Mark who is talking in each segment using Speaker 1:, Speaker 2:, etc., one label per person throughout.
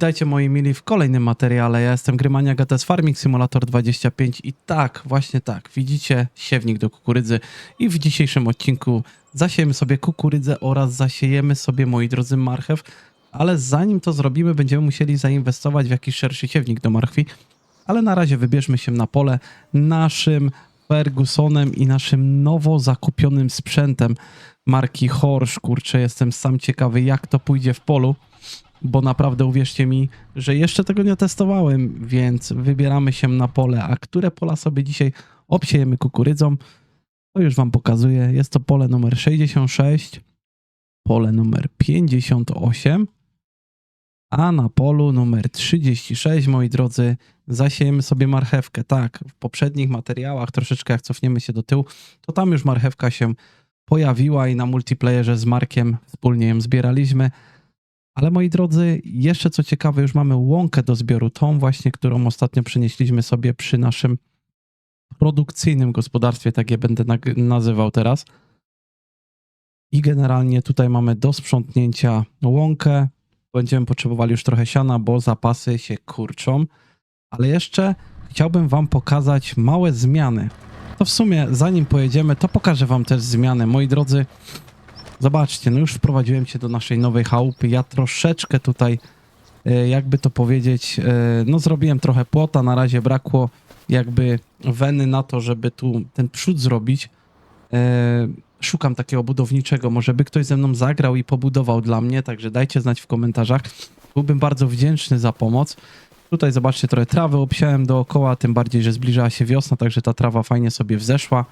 Speaker 1: Witajcie moi mili w kolejnym materiale. Ja jestem Grymania GTS Farming Simulator 25 i tak, właśnie tak, widzicie siewnik do kukurydzy i w dzisiejszym odcinku zasiejemy sobie kukurydzę oraz zasiejemy sobie, moi drodzy, marchew, ale zanim to zrobimy, będziemy musieli zainwestować w jakiś szerszy siewnik do marchwi, ale na razie wybierzmy się na pole naszym Fergusonem i naszym nowo zakupionym sprzętem marki Horsch. Kurczę, jestem sam ciekawy, jak to pójdzie w polu bo naprawdę uwierzcie mi, że jeszcze tego nie testowałem, więc wybieramy się na pole. A które pola sobie dzisiaj obsiejemy kukurydzą, to już Wam pokazuję. Jest to pole numer 66, pole numer 58, a na polu numer 36, moi drodzy, zasiejemy sobie marchewkę. Tak, w poprzednich materiałach, troszeczkę jak cofniemy się do tyłu, to tam już marchewka się pojawiła i na multiplayerze z Markiem wspólnie ją zbieraliśmy. Ale moi drodzy, jeszcze co ciekawe, już mamy łąkę do zbioru, tą właśnie, którą ostatnio przynieśliśmy sobie przy naszym produkcyjnym gospodarstwie, tak je będę nazywał teraz. I generalnie tutaj mamy do sprzątnięcia łąkę. Będziemy potrzebowali już trochę siana, bo zapasy się kurczą. Ale jeszcze chciałbym Wam pokazać małe zmiany. To w sumie, zanim pojedziemy, to pokażę Wam też zmiany. Moi drodzy, Zobaczcie, no już wprowadziłem cię do naszej nowej chałupy. Ja troszeczkę tutaj, e, jakby to powiedzieć, e, no zrobiłem trochę płota. Na razie brakło jakby weny na to, żeby tu ten przód zrobić. E, Szukam takiego budowniczego, może by ktoś ze mną zagrał i pobudował dla mnie, także dajcie znać w komentarzach. Byłbym bardzo wdzięczny za pomoc. Tutaj zobaczcie, trochę trawy obsiałem dookoła, tym bardziej, że zbliżała się wiosna, także ta trawa fajnie sobie wzeszła.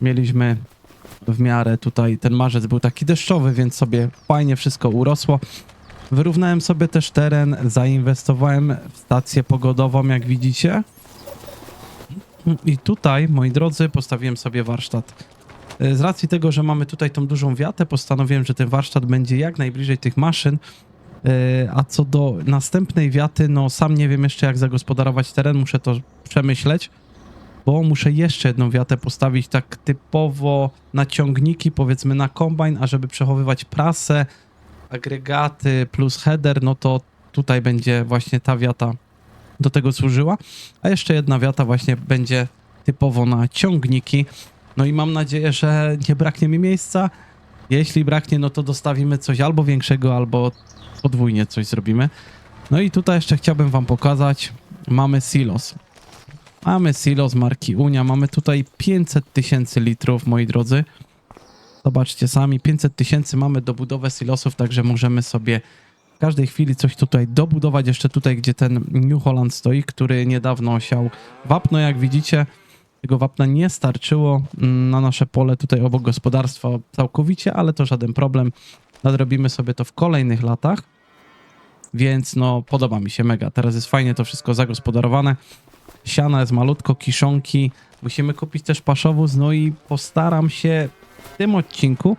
Speaker 1: Mieliśmy w miarę tutaj ten marzec był taki deszczowy, więc sobie fajnie wszystko urosło. Wyrównałem sobie też teren, zainwestowałem w stację pogodową, jak widzicie. I tutaj, moi drodzy, postawiłem sobie warsztat. E, Z racji tego, że mamy tutaj tą dużą wiatę, postanowiłem, że ten warsztat będzie jak najbliżej tych maszyn. E, A co do następnej wiaty, no sam nie wiem jeszcze jak zagospodarować teren, muszę to przemyśleć bo muszę jeszcze jedną wiatę postawić tak typowo na ciągniki, powiedzmy na kombajn, a żeby przechowywać prasę, agregaty plus header, no to tutaj będzie właśnie ta wiata do tego służyła, a jeszcze jedna wiata właśnie będzie typowo na ciągniki. No i mam nadzieję, że nie braknie mi miejsca. Jeśli braknie, no to dostawimy coś albo większego, albo podwójnie coś zrobimy. No i tutaj jeszcze chciałbym wam pokazać, mamy silos. Mamy silos marki Unia, mamy tutaj 500 tysięcy litrów, moi drodzy. Zobaczcie sami, 500 tysięcy mamy do budowy silosów, także możemy sobie w każdej chwili coś tutaj dobudować. Jeszcze tutaj, gdzie ten New Holland stoi, który niedawno osiał wapno, jak widzicie. Tego wapna nie starczyło mm, na nasze pole tutaj obok gospodarstwa całkowicie, ale to żaden problem. Nadrobimy sobie to w kolejnych latach. Więc no, podoba mi się mega. Teraz jest fajnie to wszystko zagospodarowane. Siana jest malutko, kiszonki. Musimy kupić też paszowóz, no i postaram się w tym odcinku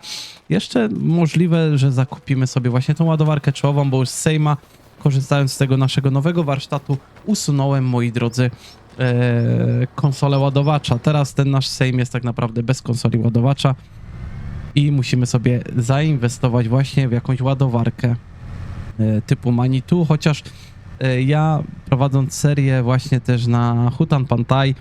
Speaker 1: jeszcze możliwe, że zakupimy sobie właśnie tą ładowarkę czołową, bo już z Sejma, korzystając z tego naszego nowego warsztatu, usunąłem, moi drodzy, e, konsolę ładowacza. Teraz ten nasz Sejm jest tak naprawdę bez konsoli ładowacza i musimy sobie zainwestować właśnie w jakąś ładowarkę e, typu Manitou, chociaż ja prowadząc serię właśnie też na Hutan Pantai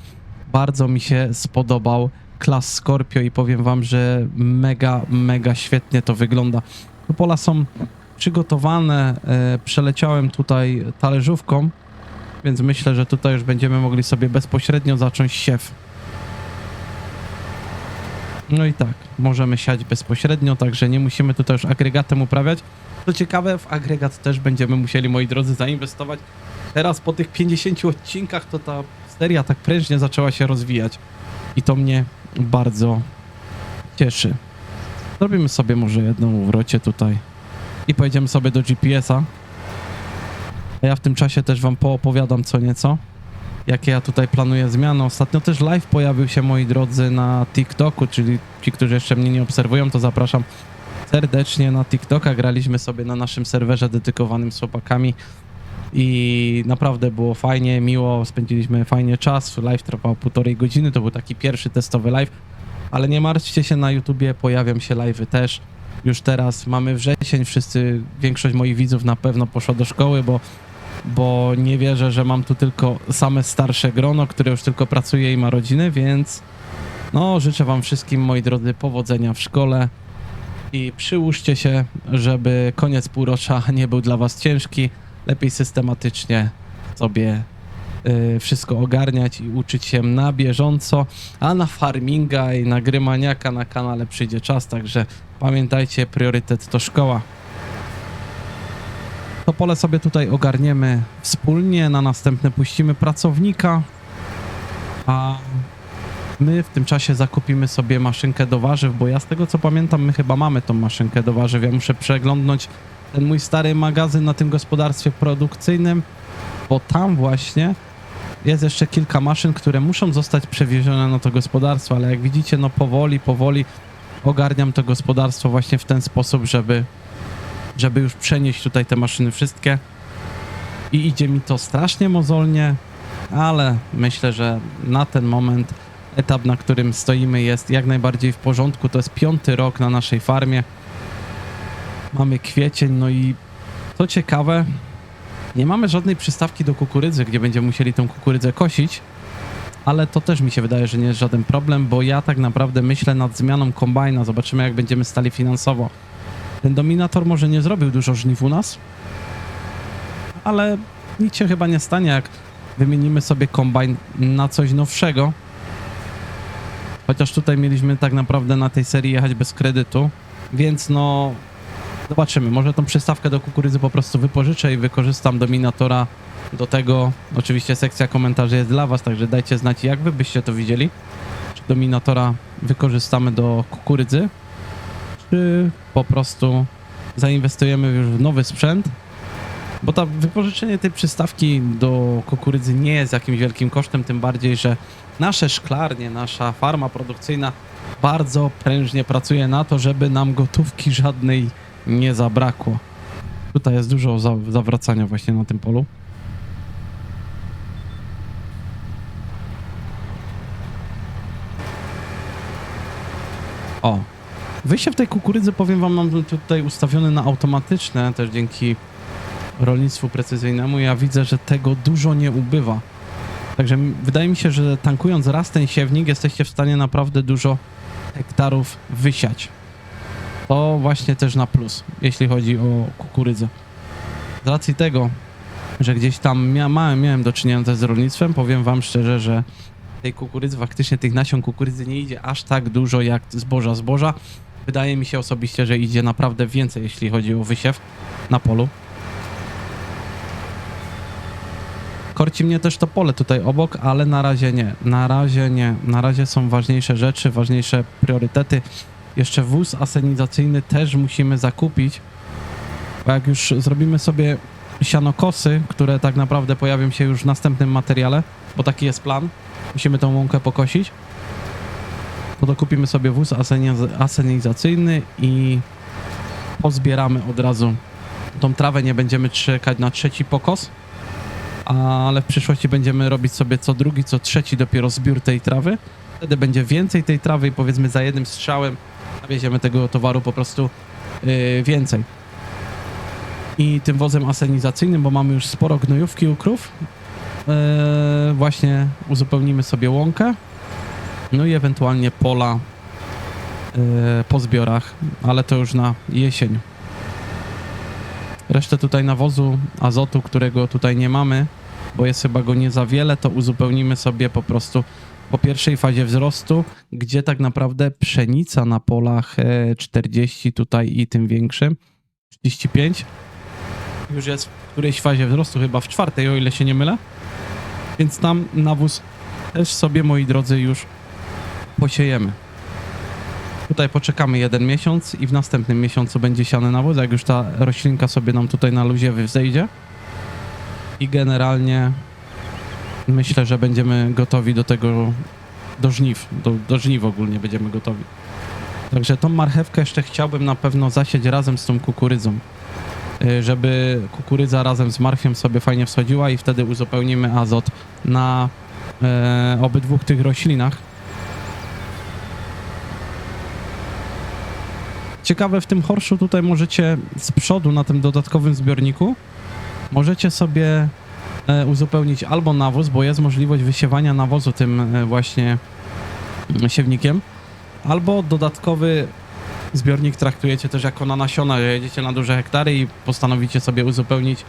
Speaker 1: bardzo mi się spodobał klas Scorpio i powiem wam, że mega, mega świetnie to wygląda. Pola są przygotowane, e, przeleciałem tutaj talerzówką, więc myślę, że tutaj już będziemy mogli sobie bezpośrednio zacząć siew. No i tak, możemy siać bezpośrednio, także nie musimy tutaj już agregatem uprawiać. Co ciekawe, w agregat też będziemy musieli, moi drodzy, zainwestować. Teraz po tych 50 odcinkach to ta seria tak prężnie zaczęła się rozwijać. I to mnie bardzo cieszy. Zrobimy sobie może jedną wrocie tutaj i pojedziemy sobie do GPS-a. A ja w tym czasie też wam poopowiadam co nieco, jakie ja tutaj planuję zmiany. Ostatnio też live pojawił się, moi drodzy, na TikToku, czyli ci, którzy jeszcze mnie nie obserwują, to zapraszam serdecznie na TikToka. Graliśmy sobie na naszym serwerze dedykowanym z chłopakami i naprawdę było fajnie, miło, spędziliśmy fajnie czas. Live trwał półtorej godziny, to był taki pierwszy testowy live, ale nie martwcie się, na YouTubie pojawią się live'y też. już teraz mamy wrzesień, wszyscy, większość moich widzów na pewno poszła do szkoły, bo, bo nie wierzę, że mam tu tylko same starsze grono, które już tylko pracuje i ma rodziny, więc no życzę wam wszystkim, moi drodzy, powodzenia w szkole i przyłóżcie się, żeby koniec półrocza nie był dla was ciężki, lepiej systematycznie sobie y, wszystko ogarniać i uczyć się na bieżąco, a na farminga i na gry maniaka na kanale przyjdzie czas, także pamiętajcie, priorytet to szkoła. To pole sobie tutaj ogarniemy wspólnie, na następne puścimy pracownika, a my w tym czasie zakupimy sobie maszynkę do warzyw, bo ja z tego co pamiętam, my chyba mamy tą maszynkę do warzyw. Ja muszę przeglądnąć ten mój stary magazyn na tym gospodarstwie produkcyjnym, bo tam właśnie jest jeszcze kilka maszyn, które muszą zostać przewiezione na to gospodarstwo, ale jak widzicie, no powoli, powoli ogarniam to gospodarstwo właśnie w ten sposób, żeby, żeby już przenieść tutaj te maszyny wszystkie. I idzie mi to strasznie mozolnie, ale myślę, że na ten moment etap, na którym stoimy, jest jak najbardziej w porządku. To jest piąty rok na naszej farmie. Mamy kwiecień, no i co ciekawe, nie mamy żadnej przystawki do kukurydzy, gdzie będziemy musieli tą kukurydzę kosić, ale to też mi się wydaje, że nie jest żaden problem, bo ja tak naprawdę myślę nad zmianą kombajna. Zobaczymy, jak będziemy stali finansowo. Ten dominator może nie zrobił dużo żniw u nas, ale nic się chyba nie stanie, jak wymienimy sobie kombajn na coś nowszego. Chociaż tutaj mieliśmy tak naprawdę na tej serii jechać bez kredytu, więc no zobaczymy. Może tą przystawkę do kukurydzy po prostu wypożyczę i wykorzystam dominatora do tego. Oczywiście sekcja komentarzy jest dla was, także dajcie znać jak wy byście to widzieli. Czy dominatora wykorzystamy do kukurydzy, czy po prostu zainwestujemy już w nowy sprzęt. Bo to wypożyczenie tej przystawki do kukurydzy nie jest jakimś wielkim kosztem, tym bardziej, że nasze szklarnie, nasza farma produkcyjna bardzo prężnie pracuje na to, żeby nam gotówki żadnej nie zabrakło. Tutaj jest dużo za zawracania właśnie na tym polu. O, wyjście w tej kukurydzy, powiem wam, mam tutaj ustawione na automatyczne, też dzięki rolnictwu precyzyjnemu. Ja widzę, że tego dużo nie ubywa. Także wydaje mi się, że tankując raz ten siewnik, jesteście w stanie naprawdę dużo hektarów wysiać. To właśnie też na plus, jeśli chodzi o kukurydzę. Z racji tego, że gdzieś tam mia małem, miałem do czynienia z rolnictwem, powiem wam szczerze, że tej kukurydzy, faktycznie tych nasion kukurydzy nie idzie aż tak dużo jak zboża zboża. Wydaje mi się osobiście, że idzie naprawdę więcej, jeśli chodzi o wysiew na polu. Korci mnie też to pole tutaj obok, ale na razie nie. Na razie nie. Na razie są ważniejsze rzeczy, ważniejsze priorytety. Jeszcze wóz asenizacyjny też musimy zakupić, bo jak już zrobimy sobie sianokosy, które tak naprawdę pojawią się już w następnym materiale, bo taki jest plan, musimy tą łąkę pokosić, to dokupimy sobie wóz aseniz- asenizacyjny i pozbieramy od razu tą trawę, nie będziemy czekać na trzeci pokos, ale w przyszłości będziemy robić sobie co drugi, co trzeci dopiero zbiór tej trawy. Wtedy będzie więcej tej trawy i powiedzmy za jednym strzałem nawieziemy tego towaru po prostu yy, więcej. I tym wozem asenizacyjnym, bo mamy już sporo gnojówki u krów, yy, właśnie uzupełnimy sobie łąkę, no i ewentualnie pola yy, po zbiorach, ale to już na jesień. Resztę tutaj nawozu azotu, którego tutaj nie mamy, bo jest chyba go nie za wiele, to uzupełnimy sobie po prostu po pierwszej fazie wzrostu, gdzie tak naprawdę pszenica na polach e, 40 tutaj i tym większym, 35, już jest w którejś fazie wzrostu, chyba w czwartej, o ile się nie mylę. Więc tam nawóz też sobie, moi drodzy, już posiejemy. Tutaj poczekamy jeden miesiąc i w następnym miesiącu będzie siany nawóz, jak już ta roślinka sobie nam tutaj na luzie wzejdzie. I generalnie myślę, że będziemy gotowi do tego, do żniw, do, do żniw ogólnie będziemy gotowi. Także tą marchewkę jeszcze chciałbym na pewno zasieć razem z tą kukurydzą, y, żeby kukurydza razem z marchwią sobie fajnie wschodziła i wtedy uzupełnimy azot na e, obydwu tych roślinach. ciekawe, w tym Horszu tutaj możecie z przodu na tym dodatkowym zbiorniku możecie sobie e, uzupełnić albo nawóz, bo jest możliwość wysiewania nawozu tym e, właśnie mm, siewnikiem, albo dodatkowy zbiornik traktujecie też jako na nasiona, że jedziecie na duże hektary i postanowicie sobie uzupełnić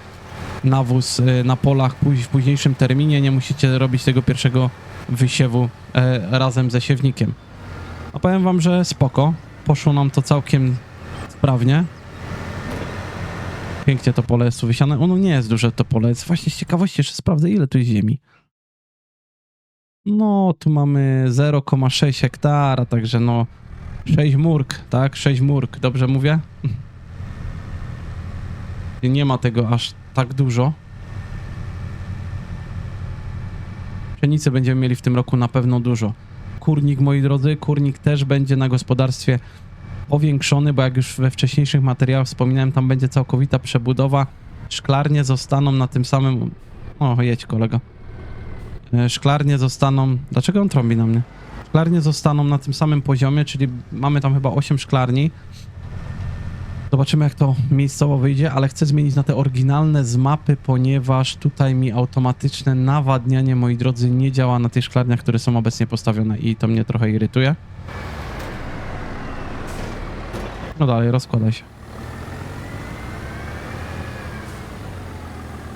Speaker 1: nawóz e, na polach w późniejszym terminie, nie musicie robić tego pierwszego wysiewu razem ze siewnikiem. A powiem wam, że spoko. Poszło nam to całkiem sprawnie. Pięknie to pole jest wysiane. Ono nie jest duże to pole. Jest właśnie z ciekawości jeszcze sprawdzę ile tu jest ziemi. No, tu mamy 0,6 hektara, także no 6 murk, tak? 6 murk, dobrze mówię? Nie ma tego aż tak dużo. Pszenicy będziemy mieli w tym roku na pewno dużo. Kurnik, moi drodzy, kurnik też będzie na gospodarstwie powiększony, bo jak już we wcześniejszych materiałach wspominałem, tam będzie całkowita przebudowa. Szklarnie zostaną na tym samym... O, jedź kolego. E, Szklarnie zostaną... Dlaczego on trąbi na mnie? Szklarnie zostaną na tym samym poziomie, czyli mamy tam chyba 8 szklarni. Zobaczymy jak to miejscowo wyjdzie, ale chcę zmienić na te oryginalne z mapy, ponieważ tutaj mi automatyczne nawadnianie, moi drodzy, nie działa na tych szklarniach, które są obecnie postawione i to mnie trochę irytuje. No dalej, rozkładaj się.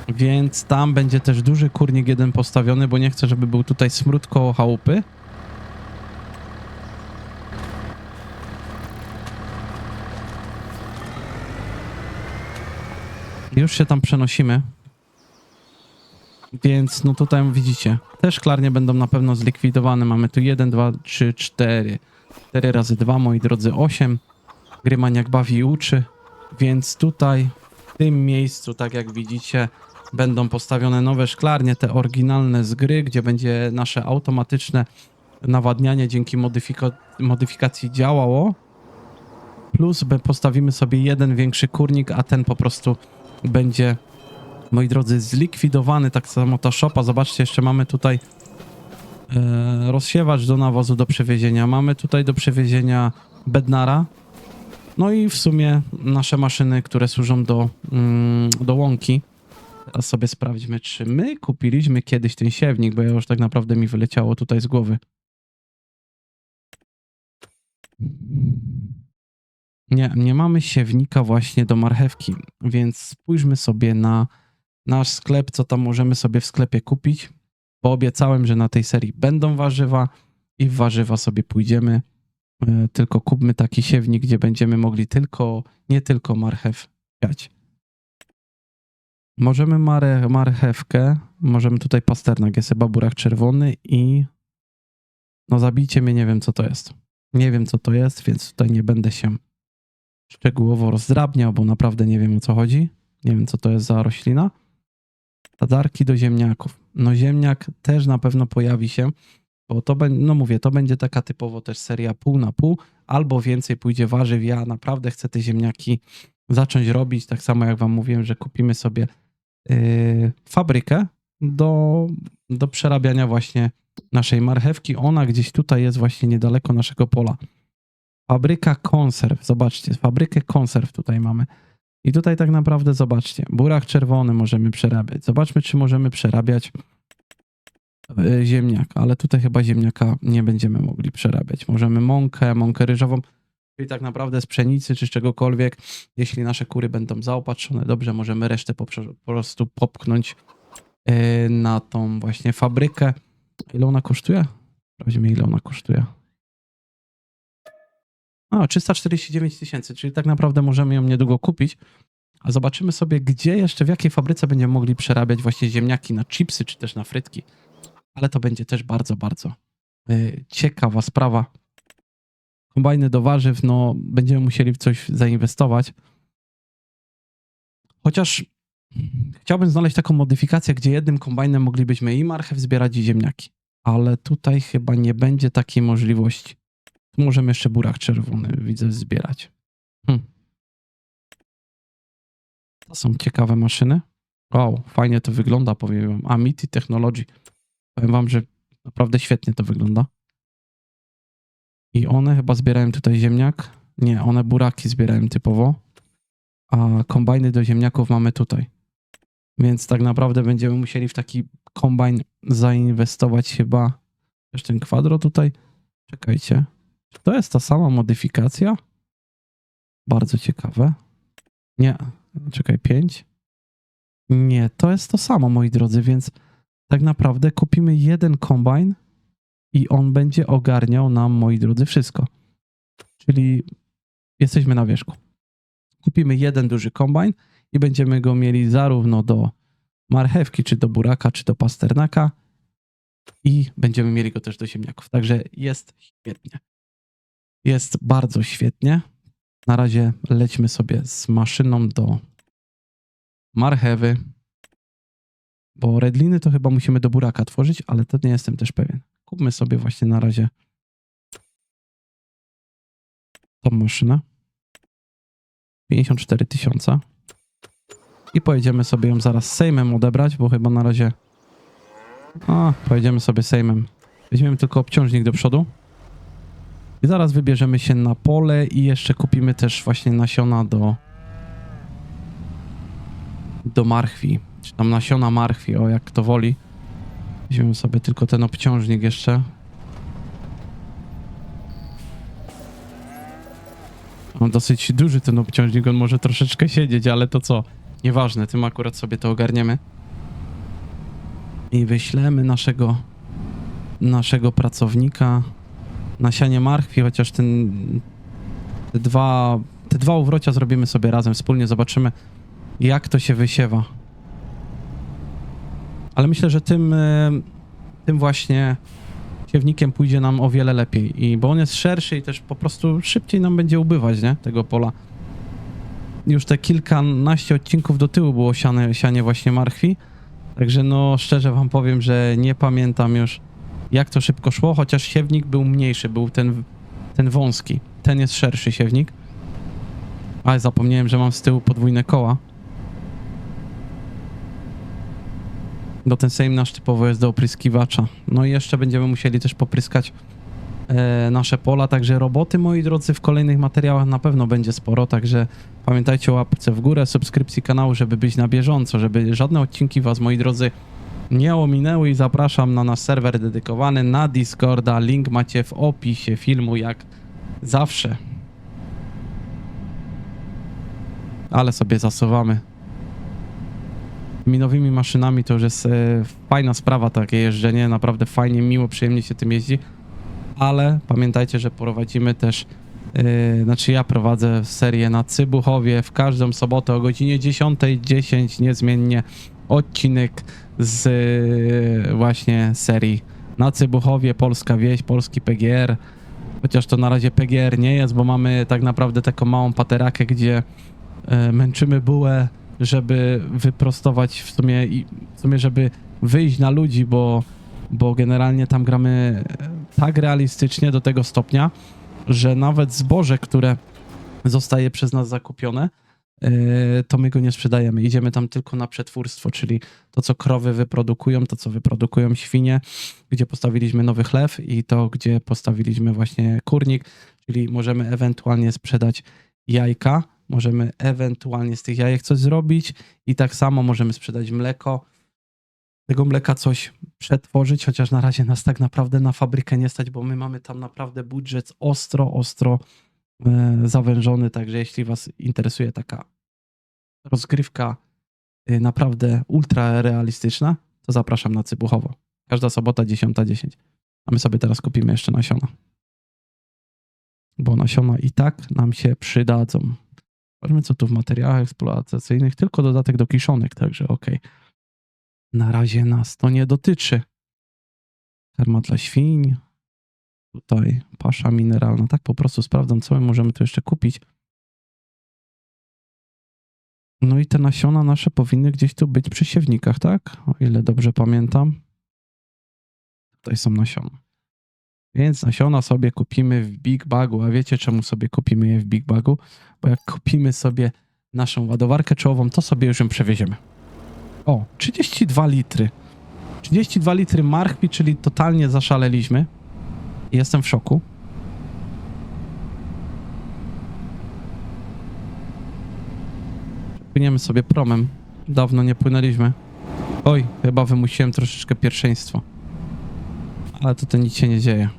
Speaker 1: Więc tam będzie też duży kurnik jeden postawiony, bo nie chcę, żeby był tutaj smród koło chałupy. Już się tam przenosimy. Więc no tutaj widzicie, te szklarnie będą na pewno zlikwidowane. Mamy tu 1, 2, 3, 4. 4 razy 2, moi drodzy, 8. Grymaniak bawi i uczy. Więc tutaj, w tym miejscu, tak jak widzicie, będą postawione nowe szklarnie, te oryginalne z gry, gdzie będzie nasze automatyczne nawadnianie dzięki modyfika- modyfikacji działało. Plus postawimy sobie jeden większy kurnik, a ten po prostu będzie, moi drodzy, zlikwidowany. Tak samo ta szopa. Zobaczcie, jeszcze mamy tutaj e, rozsiewacz do nawozu do przewiezienia. Mamy tutaj do przewiezienia bednara. No i w sumie nasze maszyny, które służą do, mm, do łąki. Teraz sobie sprawdźmy, czy my kupiliśmy kiedyś ten siewnik, bo ja już tak naprawdę mi wyleciało tutaj z głowy. Nie, nie mamy siewnika właśnie do marchewki, więc spójrzmy sobie na nasz sklep, co tam możemy sobie w sklepie kupić, bo obiecałem, że na tej serii będą warzywa i w warzywa sobie pójdziemy. E, Tylko kupmy taki siewnik, gdzie będziemy mogli tylko, nie tylko marchew siać. Możemy mare, marchewkę, możemy tutaj pasternak, jest chyba burak czerwony i no zabijcie mnie, nie wiem co to jest. Nie wiem co to jest, więc tutaj nie będę się szczegółowo rozdrabniał, bo naprawdę nie wiem o co chodzi. Nie wiem co to jest za roślina. Tadarki do ziemniaków. No ziemniak też na pewno pojawi się, bo to będzie, no mówię, to będzie taka typowo też seria pół na pół, albo więcej pójdzie warzyw. Ja naprawdę chcę te ziemniaki zacząć robić, tak samo jak wam mówiłem, że kupimy sobie yy, fabrykę do, do przerabiania właśnie naszej marchewki. Ona gdzieś tutaj jest właśnie niedaleko naszego pola. Fabryka konserw, zobaczcie, fabrykę konserw tutaj mamy. I tutaj tak naprawdę zobaczcie, burak czerwony możemy przerabiać. Zobaczmy, czy możemy przerabiać e, ziemniak, ale tutaj chyba ziemniaka nie będziemy mogli przerabiać. Możemy mąkę, mąkę ryżową, czyli tak naprawdę z pszenicy czy z czegokolwiek. Jeśli nasze kury będą zaopatrzone dobrze, możemy resztę po, po prostu popchnąć e, na tą właśnie fabrykę. Ile ona kosztuje? Sprawdźmy, ile ona kosztuje. A, 349 tysięcy, czyli tak naprawdę możemy ją niedługo kupić. A zobaczymy sobie, gdzie jeszcze, w jakiej fabryce będziemy mogli przerabiać właśnie ziemniaki na chipsy, czy też na frytki. Ale to będzie też bardzo, bardzo y, ciekawa sprawa. Kombajny do warzyw, no będziemy musieli w coś zainwestować. Chociaż chciałbym znaleźć taką modyfikację, gdzie jednym kombajnem moglibyśmy i marchew zbierać i ziemniaki. Ale tutaj chyba nie będzie takiej możliwości. Tu możemy jeszcze burak czerwony, widzę, zbierać. Hm. To są ciekawe maszyny. Wow, fajnie to wygląda, powiem wam. Amity Technology. Powiem wam, że naprawdę świetnie to wygląda. I one chyba zbierają tutaj ziemniak. Nie, one buraki zbierają typowo, a kombajny do ziemniaków mamy tutaj. Więc tak naprawdę będziemy musieli w taki kombajn zainwestować chyba też ten kwadro tutaj. Czekajcie. Czy to jest ta sama modyfikacja? Bardzo ciekawe. Nie, czekaj, 5. Nie, to jest to samo, moi drodzy, więc tak naprawdę kupimy jeden kombajn i on będzie ogarniał nam, moi drodzy, wszystko. Czyli jesteśmy na wierzchu. Kupimy jeden duży kombajn i będziemy go mieli zarówno do marchewki, czy do buraka, czy do pasternaka i będziemy mieli go też do ziemniaków. Także jest świetnie. Jest bardzo świetnie. Na razie lećmy sobie z maszyną do marchewy, bo redliny to chyba musimy do buraka tworzyć, ale to nie jestem też pewien. Kupmy sobie właśnie na razie tą maszynę. 54 tysiące. I pojedziemy sobie ją zaraz Sejmem odebrać, bo chyba na razie... A, pojedziemy sobie Sejmem. Weźmiemy tylko obciążnik do przodu. I zaraz wybierzemy się na pole i jeszcze kupimy też właśnie nasiona do... do marchwi. Czy tam nasiona marchwi, o jak kto woli. Weźmiemy sobie tylko ten obciążnik jeszcze. On dosyć duży ten obciążnik, on może troszeczkę siedzieć, ale to co? Nieważne, tym akurat sobie to ogarniemy. I wyślemy naszego naszego pracownika na sianie marchwi, chociaż ten te dwa, te dwa uwrocia zrobimy sobie razem wspólnie, zobaczymy jak to się wysiewa. Ale myślę, że tym, e, tym właśnie siewnikiem pójdzie nam o wiele lepiej. I bo on jest szerszy i też po prostu szybciej nam będzie ubywać, nie? Tego pola. Już te kilkanaście odcinków do tyłu było siane, sianie właśnie marchwi. Także no szczerze wam powiem, że nie pamiętam już jak to szybko szło, chociaż siewnik był mniejszy, był ten, ten wąski. Ten jest szerszy siewnik. Ale zapomniałem, że mam z tyłu podwójne koła. No ten Sejm nasz typowo jest do opryskiwacza. No i jeszcze będziemy musieli też popryskać e, nasze pola, także roboty, moi drodzy, w kolejnych materiałach na pewno będzie sporo, także pamiętajcie o łapce w górę, subskrypcji kanału, żeby być na bieżąco, żeby żadne odcinki was, moi drodzy, nie ominęły i zapraszam na nasz serwer dedykowany na Discorda. Link macie w opisie filmu, jak zawsze. Ale sobie zasuwamy. Minowymi maszynami to już jest e, fajna sprawa takie jeżdżenie, naprawdę fajnie, miło, przyjemnie się tym jeździ. Ale pamiętajcie, że prowadzimy też, e, znaczy ja prowadzę serię na Cybuchowie w każdą sobotę o godzinie 10.10 niezmiennie odcinek z e, właśnie serii na Cybuchowie, Polska Wieś, Polski PGR. Chociaż to na razie PGR nie jest, bo mamy tak naprawdę taką małą paterakę, gdzie męczymy bułę, żeby wyprostować w sumie, w sumie żeby wyjść na ludzi, bo, bo generalnie tam gramy e, tak realistycznie do tego stopnia, że nawet zboże, które zostaje przez nas zakupione, e, to my go nie sprzedajemy. Idziemy tam tylko na przetwórstwo, czyli to, co krowy wyprodukują, to, co wyprodukują świnie, gdzie postawiliśmy nowy chlew i to, gdzie postawiliśmy właśnie kurnik, czyli możemy ewentualnie sprzedać jajka, możemy ewentualnie z tych jajek coś zrobić i tak samo możemy sprzedać mleko, tego mleka coś przetworzyć, chociaż na razie nas tak naprawdę na fabrykę nie stać, bo my mamy tam naprawdę budżet ostro, ostro e, zawężony, także jeśli was interesuje taka rozgrywka e, naprawdę ultra realistyczna, to zapraszam na Cybuchowo. Każda sobota 10.10. A my sobie teraz kupimy jeszcze nasiona. Bo nasiona i tak nam się przydadzą. Zobaczmy, co tu w materiałach eksploatacyjnych. Tylko dodatek do kiszonek, także okej. Na razie nas to nie dotyczy. Karma dla świń. Tutaj pasza mineralna. Tak po prostu sprawdzam, co my możemy tu jeszcze kupić. No i te nasiona nasze powinny gdzieś tu być przy siewnikach, tak? O ile dobrze pamiętam. Tutaj są nasiona. Więc nasiona sobie kupimy w Big Bagu. A wiecie, czemu sobie kupimy je w Big Bagu? Bo jak kupimy sobie naszą ładowarkę czołową, to sobie już ją przewieziemy. O, 32 litry. 32 litry marchwi, czyli totalnie zaszaleliśmy. Jestem w szoku. Płyniemy sobie promem. Dawno nie płynęliśmy. Oj, chyba wymusiłem troszeczkę pierwszeństwo. Ale tutaj nic się nie dzieje.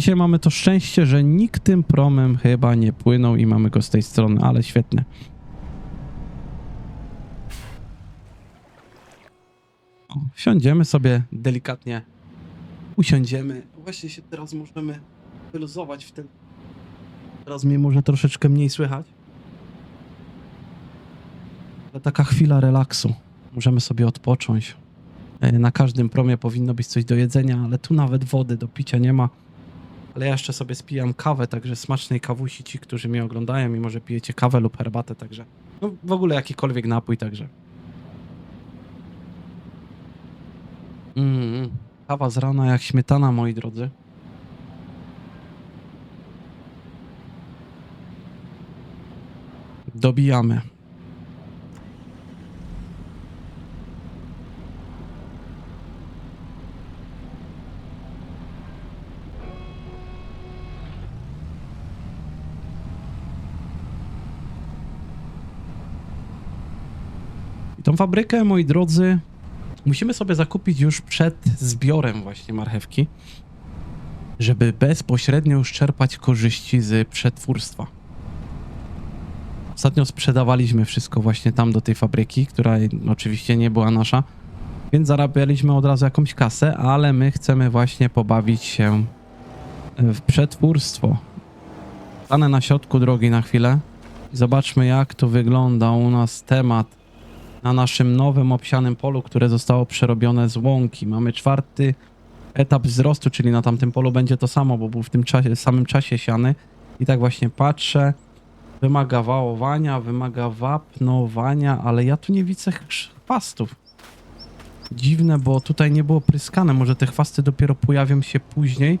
Speaker 1: Dzisiaj mamy to szczęście, że nikt tym promem chyba nie płynął i mamy go z tej strony, ale świetne. O, sobie delikatnie. Usiądziemy. Właśnie się teraz możemy wyluzować w tym. Teraz mnie może troszeczkę mniej słychać. Ale taka chwila relaksu. Możemy sobie odpocząć. E, Na każdym promie powinno być coś do jedzenia, ale tu nawet wody do picia nie ma. Ale ja jeszcze sobie spijam kawę, także smacznej kawusi ci, którzy mnie oglądają i może pijecie kawę lub herbatę, także no w ogóle jakikolwiek napój, także. Mm, kawa z rana jak śmietana, moi drodzy. Dobijamy. Tą fabrykę, moi drodzy, musimy sobie zakupić już przed zbiorem właśnie marchewki, żeby bezpośrednio już czerpać korzyści z przetwórstwa. Ostatnio sprzedawaliśmy wszystko właśnie tam do tej fabryki, która oczywiście nie była nasza, więc zarabialiśmy od razu jakąś kasę, ale my chcemy właśnie pobawić się w przetwórstwo. Stanę na środku drogi na chwilę i zobaczmy jak to wygląda u nas temat na naszym nowym obsianym polu, które zostało przerobione z łąki. Mamy czwarty etap wzrostu, czyli na tamtym polu będzie to samo, bo był w tym czasie, samym czasie siany. I tak właśnie patrzę. Wymaga wałowania, wymaga wapnowania, ale ja tu nie widzę ch- chwastów. Dziwne, bo tutaj nie było pryskane. Może te chwasty dopiero pojawią się później.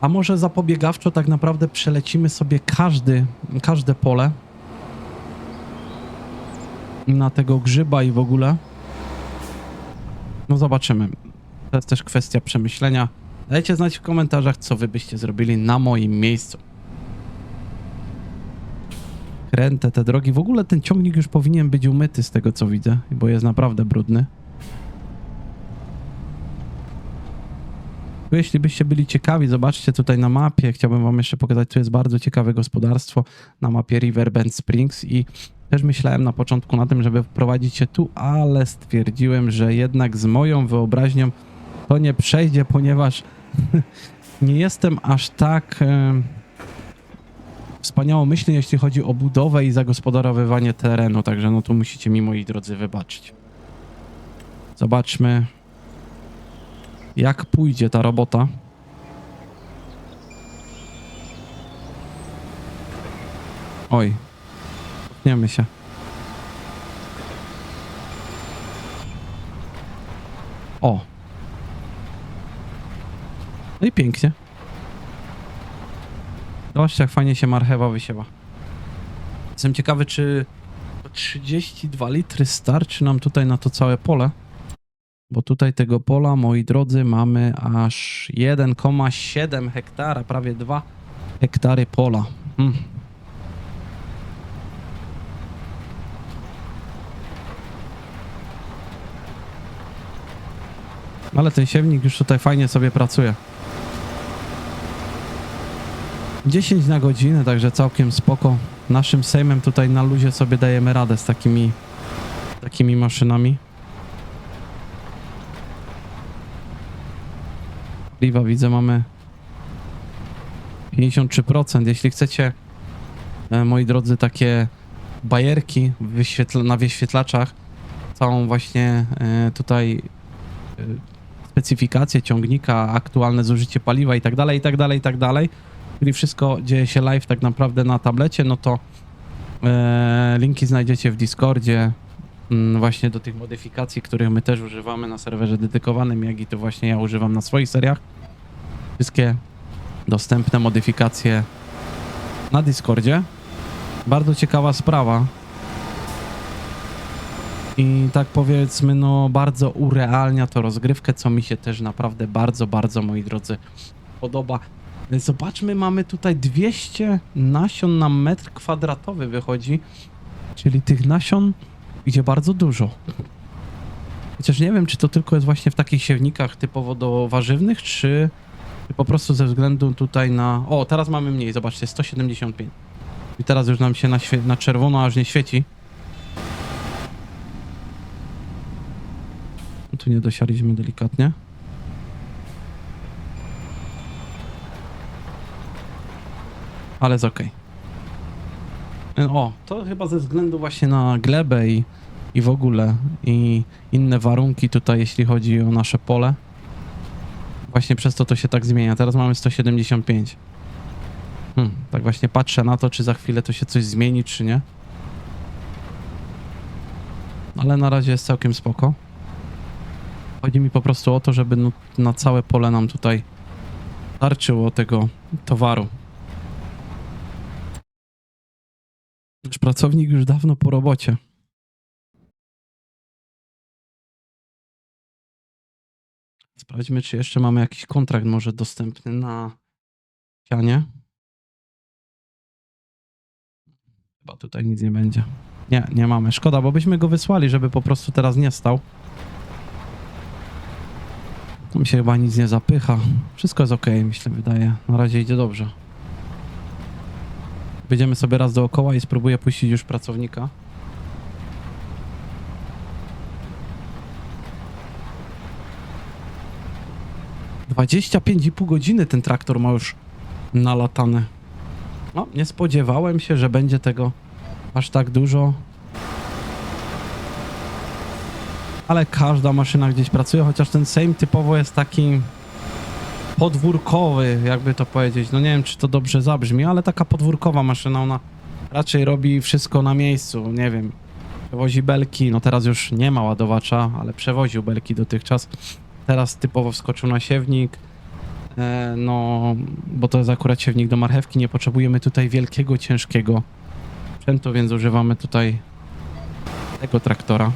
Speaker 1: A może zapobiegawczo tak naprawdę przelecimy sobie każdy, każde pole na tego grzyba i w ogóle. No zobaczymy. To jest też kwestia przemyślenia. Dajcie znać w komentarzach, co wy byście zrobili na moim miejscu. Krętę te drogi. W ogóle ten ciągnik już powinien być umyty z tego, co widzę, bo jest naprawdę brudny. Jeśli byście byli ciekawi, zobaczcie tutaj na mapie. Chciałbym wam jeszcze pokazać, tu jest bardzo ciekawe gospodarstwo na mapie Riverbend Springs i też myślałem na początku na tym, żeby wprowadzić się tu, ale stwierdziłem, że jednak z moją wyobraźnią to nie przejdzie, ponieważ nie jestem aż tak e, wspaniałomyślny, jeśli chodzi o budowę i zagospodarowywanie terenu, także no tu musicie mi, moi drodzy, wybaczyć. Zobaczmy, jak pójdzie ta robota. Oj, Cofniemy się. O. No i pięknie. Zobaczcie, jak fajnie się marchewa wysiewa. Jestem ciekawy, czy 32 litry starczy nam tutaj na to całe pole. Bo tutaj tego pola, moi drodzy, mamy aż 1,7 hektara, prawie 2 hektary pola. Hmm. Ale ten siewnik już tutaj fajnie sobie pracuje. 10 na godzinę, także całkiem spoko. Naszym sejmem tutaj na luzie sobie dajemy radę z takimi takimi maszynami. Paliwa widzę mamy 53%. Jeśli chcecie, e, moi drodzy, takie bajerki wyświetla- na wyświetlaczach, całą właśnie e, tutaj e, specyfikację ciągnika, aktualne zużycie paliwa i tak dalej, i tak dalej, i tak dalej. Czyli wszystko dzieje się live tak naprawdę na tablecie, no to e, linki znajdziecie w Discordzie mm, właśnie do tych modyfikacji, których my też używamy na serwerze dedykowanym, jak i to właśnie ja używam na swoich seriach. Wszystkie dostępne modyfikacje na Discordzie. Bardzo ciekawa sprawa. I tak powiedzmy, no bardzo urealnia to rozgrywkę, co mi się też naprawdę bardzo, bardzo, moi drodzy, podoba. Zobaczmy, mamy tutaj 200 nasion na metr kwadratowy wychodzi, czyli tych nasion idzie bardzo dużo. Chociaż nie wiem, czy to tylko jest właśnie w takich siewnikach typowo do warzywnych, czy po prostu ze względu tutaj na... O, teraz mamy mniej, zobaczcie, 175. I teraz już nam się na, na czerwono aż nie świeci. Tu nie dosialiśmy delikatnie. Ale jest okej. O, to chyba ze względu właśnie na glebę i, i w ogóle i inne warunki tutaj, jeśli chodzi o nasze pole. Właśnie przez to to się tak zmienia. Teraz mamy 175. Hmm, tak właśnie patrzę na to, czy za chwilę to się coś zmieni, czy nie. Ale na razie jest całkiem spoko. Chodzi mi po prostu o to, żeby no, na całe pole nam tutaj starczyło tego towaru. Nasz pracownik już dawno po robocie. Sprawdźmy, czy jeszcze mamy jakiś kontrakt może dostępny na sianie. Chyba tutaj nic nie będzie. Nie, nie mamy. Szkoda, bo byśmy go wysłali, żeby po prostu teraz nie stał. Mi się chyba nic nie zapycha. Wszystko jest ok, myślę, wydaje. Na razie idzie dobrze. Wyjdziemy sobie raz dookoła i spróbuję puścić już pracownika. Dwadzieścia pięć i pół godziny ten traktor ma już nalatane. No, nie spodziewałem się, że będzie tego aż tak dużo. Ale każda maszyna gdzieś pracuje, chociaż ten Sejm typowo jest taki podwórkowy, jakby to powiedzieć. No nie wiem, czy to dobrze zabrzmi, ale taka podwórkowa maszyna, ona raczej robi wszystko na miejscu, nie wiem. Przewozi belki, no teraz już nie ma ładowacza, ale przewoził belki dotychczas. Teraz typowo wskoczył na siewnik. E, no, bo to jest akurat siewnik do marchewki, nie potrzebujemy tutaj wielkiego, ciężkiego sprzętu, więc używamy tutaj tego traktora.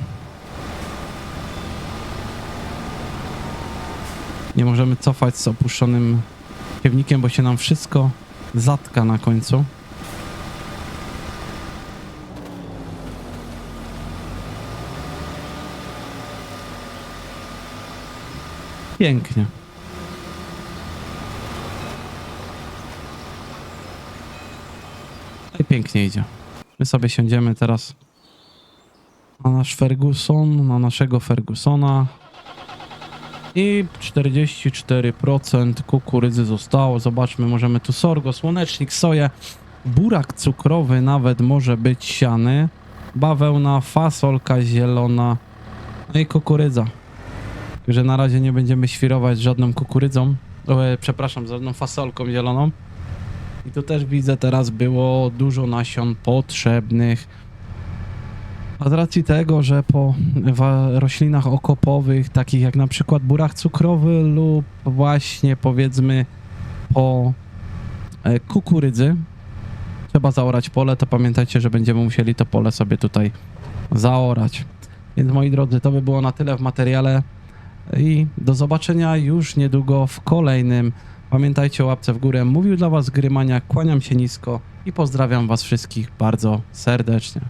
Speaker 1: Nie możemy cofać z opuszczonym siewnikiem, bo się nam wszystko zatka na końcu. Pięknie. I pięknie idzie. My sobie siądziemy teraz na nasz Ferguson, na naszego Fergusona. I 44% kukurydzy zostało. Zobaczmy, możemy tu sorgo, słonecznik, soję, burak cukrowy nawet może być siany, bawełna, fasolka zielona, no i kukurydza. Także na razie nie będziemy świrować żadną kukurydzą, e, przepraszam, żadną fasolką zieloną. I tu też widzę teraz było dużo nasion potrzebnych. A z racji tego, że po roślinach okopowych, takich jak na przykład burak cukrowy lub właśnie powiedzmy po e, kukurydzy, trzeba zaorać pole, to pamiętajcie, że będziemy musieli to pole sobie tutaj zaorać. Więc moi drodzy, to by było na tyle w materiale i do zobaczenia już niedługo w kolejnym. Pamiętajcie o łapce w górę. Mówił dla Was Grymania, kłaniam się nisko i pozdrawiam Was wszystkich bardzo serdecznie.